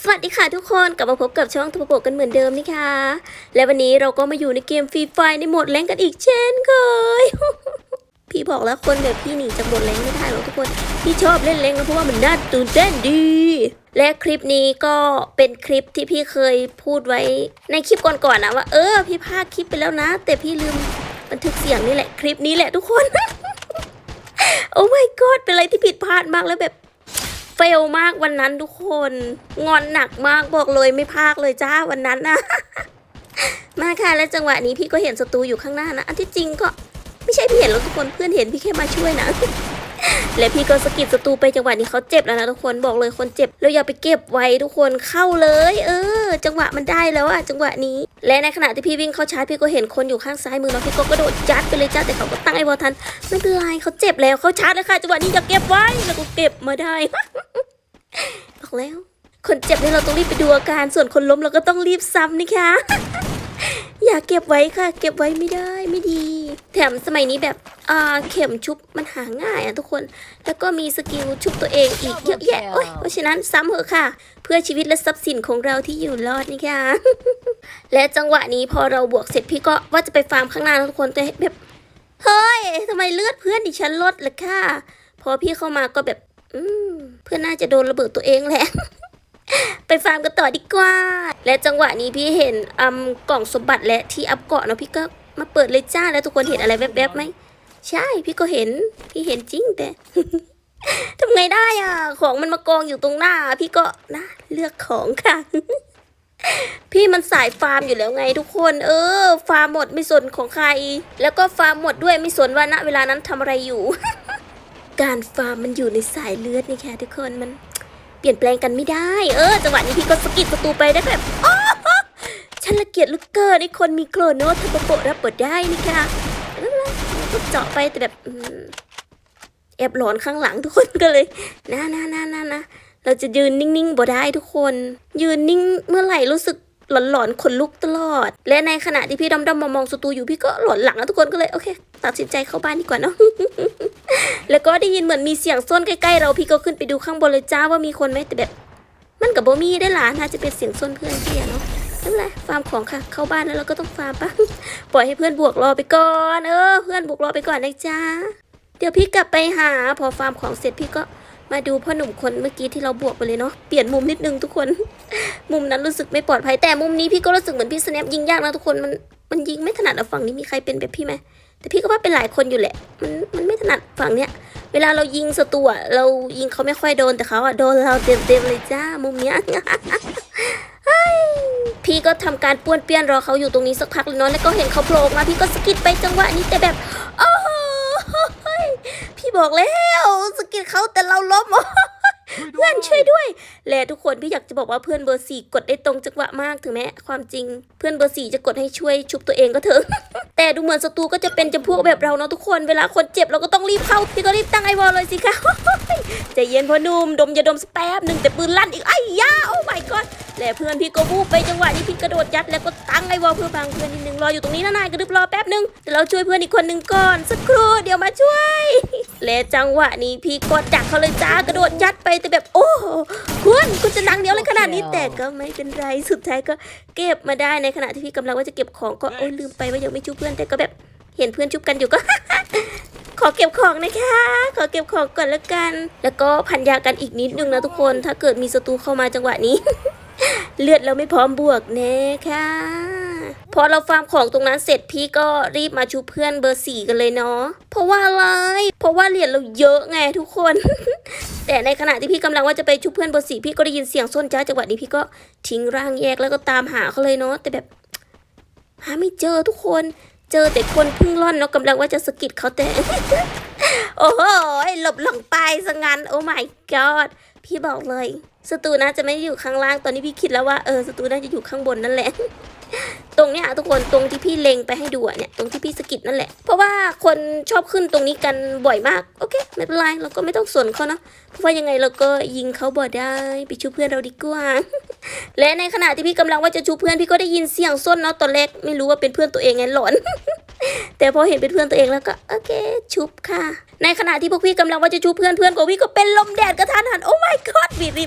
สวัสดีค่ะทุกคนกลับมาพบกับช่องทุบโปกกันเหมือนเดิมนะคะ และวันนี้เราก็มาอยู่ในเกมฟรีไฟในโหมดแรงกันอีกเช่นเคยพี่บอกแล้วคนแบบพี่หนีจากโหมดแรงไม่ได้หรอกทุกคน พี่ชอบเล่นแรงเพราะว่ามันน่าตื่นเต้นดี และคลิปนี้ก็เป็นคลิปที่พี่เคยพูดไว้ในคลิปก่อนๆนะว่าเออพี่พากคลิปไปแล้วนะ แต่พี่ลืมบันทึกเสียงนี่แหละคลิปนี้แหละทุกคน โอ้ my god เป็นอะไรที่ผิดพลาดมากแล้วแบบเฟลมากวันนั้นทุกคน งอนหนักมากบอกเลยไม่พากเลยจ้าวันนั้นนะมาค่ะและจังหวะนี้พี่ก็เห็นศัตรูอยู่ข้างหน้านะ อันที่จริงก็ไม่ใช่พี่เห็นแล้วทุกคนเพื่อนเห็นพี่แค่มาช่วยนะ และพี่ก็สะกิดศัตรูไปจังหวะนี้เขาเจ็บแล้วนะทุกคนบอกเลยคนเจ็บแล้วอย่าไปเก็บไว้ทุกคนเข้าเลย เออ จังหวะมันได้แล้วอะจังหวะนี้ และในขณะที่พี่วิ่งเข้าชาร์จพี่ก็เห็นคนอยู่ข้างซ้ายมือเนาะพี่ก็กระโดดยัดไปเลยจ้าแต่เขาก็ตั้งไอ้บอลทันไม่เป็นไรเขาเจ็บแล้วเขาชาร์จเลยค่ะจังหวะนี้อย่าเก็บไว้แล้วก็เก็บมาได้บอกแล้ว คนเจ็บนี่เราต้องรีบไปดูอาการส่วนคนล้มเราก็ต้องรีบซ้ำนะคะอย่าเก็บไว้ค่ะ เก็บไว้ไม่ได้ไม่ดี แถมสมัยนี้แบบอ่าเข็มชุบมันหาง่ายอะทุกคน แล้วก็มีสกิลชุบตัวเองอีกเยอะแยะโอ้ยเพราะฉะนั้นซ้ำเหอะค่ะ เพื่อชีวิตและทรัพย์สินของเราที่อยู่รอดนี่ค่ะ และจังหวะนี้พอเราบวกเสร็จพี่ก็ว่าจะไปฟาร์มข้างหน้านะทุกคนแต่แบบเฮ้ยทำไมเลือดเพื่อนดิฉันลดล่ะค่ะ พอพี่เข้ามาก็แบบ อืมเพื่อนน่าจะโดนระเบิดตัวเองแหละไปฟาร์มกันต่อดีกว่า และจังหวะนี้พี่เห็นอืมกล่องสมบัติและที่อัพเกาะเนาะพี่ก็ มาเปิดเลยจ้าแล้วทุกคนเห็นอะไรแวบๆไหมใช่พี่ก็เห็นพี่เห็นจริงแต่ทำไงได้อะ ของมันมากองอยู่ตรงหน้า พี่ก็นะเลือกของค่ะ พี่มันสายฟาร์มอยู่แล้วไงทุกคน เออ ฟาร์มหมดไม่สนของใคร แล้วก็ฟาร์มหมดด้วยไม่สนว่าณเวลานั้นทำอะไรอยู่ การฟาร์มมันอยู่ในสายเลือดนี่ค่ะทุกคนมัน เปลี่ยนแปลงกันไม่ได้ เออจังหวะนี้พี่ก็สกิดประตูไปได้แบบอ๋อ ฉันละเกียดลูกเกินไอ้คนมีโครโนทับโปะรับเปิดได้นี่ค่ะก็เจาะไปแต่แบบแอบหลอนข้างหลังทุกคนก็เลยนะนะนะนะนะเราจะยืนนิ่งๆบ่ได้ทุกคน ยืนนิ่งเมื่อไหร่รู้สึกหลอนๆขนลุกตลอด และในขณะที่พี่ดำๆมามองศัตรูอยู่พี่ก็หลอนหลังแล้วทุกคนก็เลยโอเค ตัดสินใจเข้าบ้านดีกว่าเนาะแล้วก็ได้ยินเหมือนมีเสียงส้นใกล้ๆ เราพี่ก็ขึ้นไปดูข้างบนเลยจ้าว่ามีคนไหมแต่แบบ มันกับโบมี่ได้หลานน่าจะเป็นเสียงส้นเพื่อนพี่เนาะ ไม่เป็นไรฟาร์มของค่ะ เข้าบ้านแล้วเราก็ต้องฟาร์มปะปล่อยให้เพื่อนบวกรอไปก่อน เออ เพื่อนบวกรอไปก่อนนะจ้าเดี๋ยวพี่กลับไปหา พอฟาร์มของเสร็จพี่ก็มาดูพ่อหนุ่มคนเมื่อกี้ที่เราบวกไปเลยเนาะเปลี่ยนมุมนิดนึงทุกคน มุมนั้นรู้สึกไม่ปลอดภัยแต่มุมนี้พี่ก็รู้สึกเหมือนพี่สแนปยิงยากนะทุกคนมันมันยิงไม่ถนัดอะฝั่งนี้มีใครเป็นแบบพี่ไหมแต่พี่ก็ว่าเป็นหลายคนอยู่แหละ มันมันไม่ถนัดฝั่งเนี้ย เวลาเรายิงศัตรูอะเรายิงเขาไม่ค่อยโดนแต่เขาอะโดนเราเต็มๆเลยจ้ามุมเนี้ย พี่ก็ทำการป้วนเปี้ยนรอเขาอยู่ตรงนี้สักพักเลยเนาะแล้วก็เห็นเขาโผล่ออกมาพี่ก็สกิดไปจังหวะนี้แต่แบบโอ้โหพี่บอกแล้วสกิดเขาแต่เราล้มเพื่อนช่วยด้วย และทุกคนพี่อยากจะบอกว่าเพื่อนเบอร์สี่กดได้ตรงจังหวะมากถึงแม้ความจริง เพื่อนเบอร์สี่จะกดให้ช่วยชุบตัวเองก็เถอะแต่ดูเหมือนศัตรูก็จะเป็นจำพวกแบบเราเนาะทุกคนเวลาคนเจ็บเราก็ต้องรีบเข้าพี่ก็รีบตั้งไอวอลเลยสิคะใจเย็นพอนุ่มดมอย่าดมสแป๊บหนึ่งแต่ปืนลั่นอีกไอ้ยาโอ้ my god และเพื่อนพี่ก็วูบไปจังหวะนี้พี่กระโดดยัดแล้วก็ตั้งไอวอลเพื่อบังเพื่อนนิดนึงรออยู่ตรงนี้นะนายกระดึบรอแป๊บหนึ่งเดี๋ยวเราช่วยเพื่อนอีกคนหนึ่งก่อนสักครู่เดี๋ยวมาช่วย และจังหวะนี้พี่ก็ดักเขาเลยจ้ากระโดดยัดไปแต่แบบโอ้คุณคุณจะดังเดียวเลยขนาดนี้แต่ก็ไม่เป็นไรสุดท้ายก็เก็บมาได้ในขณะที่พี่กำลังว่าจะเก็บของก็โอ้ยลืมไปว่ายังไม่ชุบเพื่อนแต่ก็แบบเห็นเพื่อนชุบกันอยู่ก็ขอเก็บของนะคะ ขอเก็บของก่อนแล้วกัน แล้วก็พันยากันอีกนิดนึงนะทุกคน ถ้าเกิดมีศัตรูเข้ามาจังหวะนี้ เลือดเราไม่พร้อมบวกแน่ค่ะพอเราฟาร์มของตรงนั้นเสร็จพี่ก็รีบมาชูเพื่อนเบอร์สี่กันเลยเนาะเพราะว่าอะไร เพราะว่าเหรียญเราเยอะไงทุกคน แต่ในขณะที่พี่กำลังว่าจะไปชูเพื่อนเบอร์สี่พี่ก็ได้ยินเสียงส้นจ้าจังหวะนี้พี่ก็ทิ้งร่างแยกแล้วก็ตามหาเขาเลยเนาะแต่แบบหาไม่เจอทุกคนเจอแต่คนพึ่งร่อนเนาะกำลังว่าจะสะกิดเขาแต่ โอ้โหหลบหลังไปซะงั้นโอ้ my god พี่บอกเลย สตูน่าจะไม่ได้อยู่ข้างล่างตอนนี้พี่คิดแล้วว่าเออสตูน่าจะอยู่ข้างบนนั่นแหละ ตรงเนี้ยทุกคนตรงที่พี่เล็งไปให้ดูอะเนี่ยตรงที่พี่สกิดนั่นแหละ เพราะว่าคนชอบขึ้นตรงนี้กันบ่อยมากโอเคไม่เป็นไรเราก็ไม่ต้องสนเขาเนาะเพราะว่ายังไงเราก็ยิงเขาบ่ได้ไปช่วยเพื่อนเราดีกว่าและในขณะที่พี่กำลังว่าจะชูเพื่อนพี่ก็ได้ยินเสียงส้นเนาะตอนแรกไม่รู้ว่าเป็นเพื่อนตัวเองไงหลอนแต่พอเห็นเป็นเพื่อนตัวเองแล้วก็โอเคชุบค่ะ ในขณะที่พวกพี่กำลังว่าจะชูเพื่อนเพื่อนของพี่ก็เป็นลมแดดกระทันหันโอ้ my god บีบ